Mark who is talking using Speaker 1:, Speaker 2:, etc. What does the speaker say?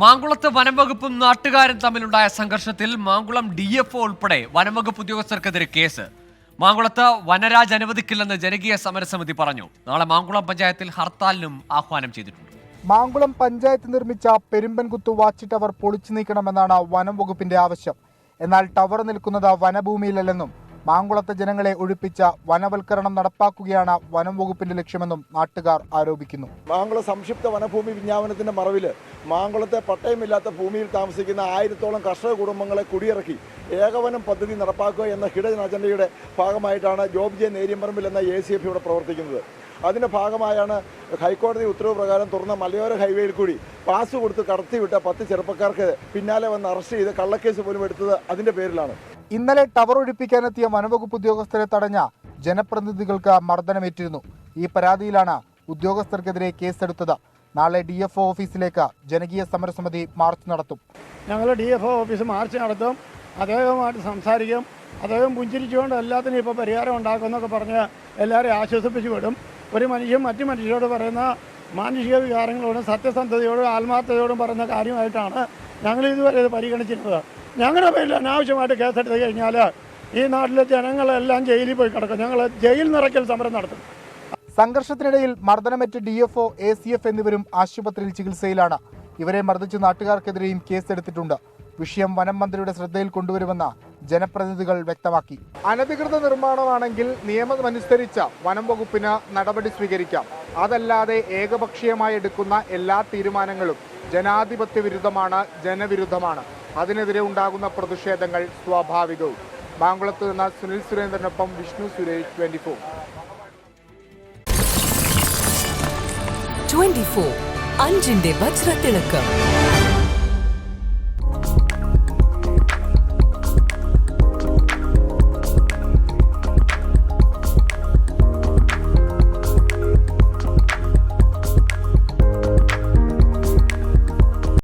Speaker 1: മാങ്കുളത്ത് വനംവകുപ്പും നാട്ടുകാരും തമ്മിലുണ്ടായ സംഘർഷത്തിൽ മാങ്കുളം ഡി എഫ് ഉൾപ്പെടെ വനംവകുപ്പ് ഉദ്യോഗസ്ഥർക്കെതിരെ കേസ്. മാങ്കുളത്ത് വനരാജ് അനുവദിക്കില്ലെന്ന് ജനകീയ സമരസമിതി പറഞ്ഞു. നാളെ മാങ്കുളം പഞ്ചായത്തിൽ ഹർത്താലിനും ആഹ്വാനം ചെയ്തിട്ടുണ്ട്.
Speaker 2: മാങ്കുളം പഞ്ചായത്ത് നിർമ്മിച്ച പെരുമ്പൻകുത്ത് വാച്ച് ടവർ പൊളിച്ചു നീക്കണമെന്നാണ് വനം വകുപ്പിന്റെ ആവശ്യം. എന്നാൽ ടവർ നിൽക്കുന്നത് വനഭൂമിയിലല്ലെന്നും മാങ്കുളത്തെ ജനങ്ങളെ ഒഴിപ്പിച്ച വനവൽക്കരണം നടപ്പാക്കുകയാണ് വനം വകുപ്പിന്റെ ലക്ഷ്യമെന്നും നാട്ടുകാർ ആരോപിക്കുന്നു.
Speaker 3: മാങ്കുളം സംക്ഷിപ്ത വനഭൂമി വിജ്ഞാപനത്തിന്റെ മറവിൽ മാങ്കുളത്തെ പട്ടയമില്ലാത്ത ഭൂമിയിൽ താമസിക്കുന്ന ആയിരത്തോളം കർഷക കുടുംബങ്ങളെ കുടിയിറക്കി ഏകവനം പദ്ധതി നടപ്പാക്കുക എന്ന ഹിഡൻ അജണ്ടയുടെ ഭാഗമായിട്ടാണ് ജോബ് ജെ നേരിയമ്പറമ്പിൽ എന്ന എ സി എഫ് ഇവിടെ പ്രവർത്തിക്കുന്നത്. അതിന്റെ ഭാഗമായാണ് ഹൈക്കോടതി ഉത്തരവ് പ്രകാരം തുറന്ന മലയോര ഹൈവേയിൽ കൂടി പാസ് കൊടുത്ത് കടത്തിവിട്ട പത്ത് ചെറുപ്പക്കാർക്ക് പിന്നാലെ വന്ന് അറസ്റ്റ് ചെയ്ത് കള്ളക്കേസ് പോലും എടുത്തത് അതിന്റെ പേരിലാണ്.
Speaker 2: ഇന്നലെ ടവർ ഒഴിപ്പിക്കാനെത്തിയ വനംവകുപ്പ് ഉദ്യോഗസ്ഥരെ തടഞ്ഞ ജനപ്രതിനിധികൾക്ക് മർദ്ദനമേറ്റിരുന്നു. ഈ പരാതിയിലാണ് ഉദ്യോഗസ്ഥർക്കെതിരെ കേസെടുത്തത്. നാളെ ഡി എഫ് ഓഫീസിലേക്ക് ജനകീയ സമരസമിതി മാർച്ച് നടത്തും.
Speaker 4: ഞങ്ങൾ ഡി എഫ് ഓഫീസ് മാർച്ച് നടത്തും. അദ്ദേഹവുമായിട്ട് സംസാരിക്കും. അദ്ദേഹം പുഞ്ചിരിച്ചുകൊണ്ട് എല്ലാത്തിനും ഇപ്പോൾ പരിഹാരം ഉണ്ടാക്കുമെന്നൊക്കെ പറഞ്ഞ് എല്ലാവരെയും ആശ്വസിപ്പിച്ചു വിടും. ഒരു മനുഷ്യൻ മറ്റു മനുഷ്യരോട് പറയുന്ന മാനുഷിക വികാരങ്ങളോടും സത്യസന്ധതയോടും ആത്മാർത്ഥതയോടും പറയുന്ന കാര്യമായിട്ടാണ് ഞങ്ങൾ ഇതുവരെ ഇത് പരിഗണിച്ചിരുന്നത്. ഞങ്ങളുടെ പേരിൽ അനാവശ്യമായിട്ട് കേസെടുത്ത് കഴിഞ്ഞാൽ ഈ നാട്ടിലെ ജനങ്ങളെല്ലാം ജയിലിൽ പോയി കിടക്കും. ഞങ്ങൾ ജയിൽ നിറയ്ക്കൽ സമരം നടത്തും.
Speaker 2: സംഘർഷത്തിനിടയിൽ മർദ്ദനമേറ്റ് D F O A C F എന്നിവരും ആശുപത്രിയിൽ ചികിത്സയിലാണ്. ഇവരെ മർദ്ദിച്ച നാട്ടുകാർക്കെതിരെയും കേസെടുത്തിട്ടുണ്ട്. വിഷയം വനം മന്ത്രിയുടെ ശ്രദ്ധയിൽ കൊണ്ടുവരുമെന്ന് ജനപ്രതിനിധികൾ വ്യക്തമാക്കി. അനധികൃത നിർമ്മാണമാണെങ്കിൽ നിയമമനുസരിച്ച വനം വകുപ്പിന് നടപടി സ്വീകരിക്കാം. അതല്ലാതെ ഏകപക്ഷീയമായി എടുക്കുന്ന എല്ലാ തീരുമാനങ്ങളും ജനാധിപത്യ വിരുദ്ധമാണ് ജനവിരുദ്ധമാണ്. അതിനെതിരെ ഉണ്ടാകുന്ന പ്രതിഷേധങ്ങൾ സ്വാഭാവികവും. മാങ്കുളത്ത് നിന്ന് സുനിൽ സുരേന്ദ്രനൊപ്പം വിഷ്ണു സുരേഷ് ട്വന്റി ഫോർ.
Speaker 5: 24 അഞ്ചിന്റെ വജ്രത്തിളക്കം.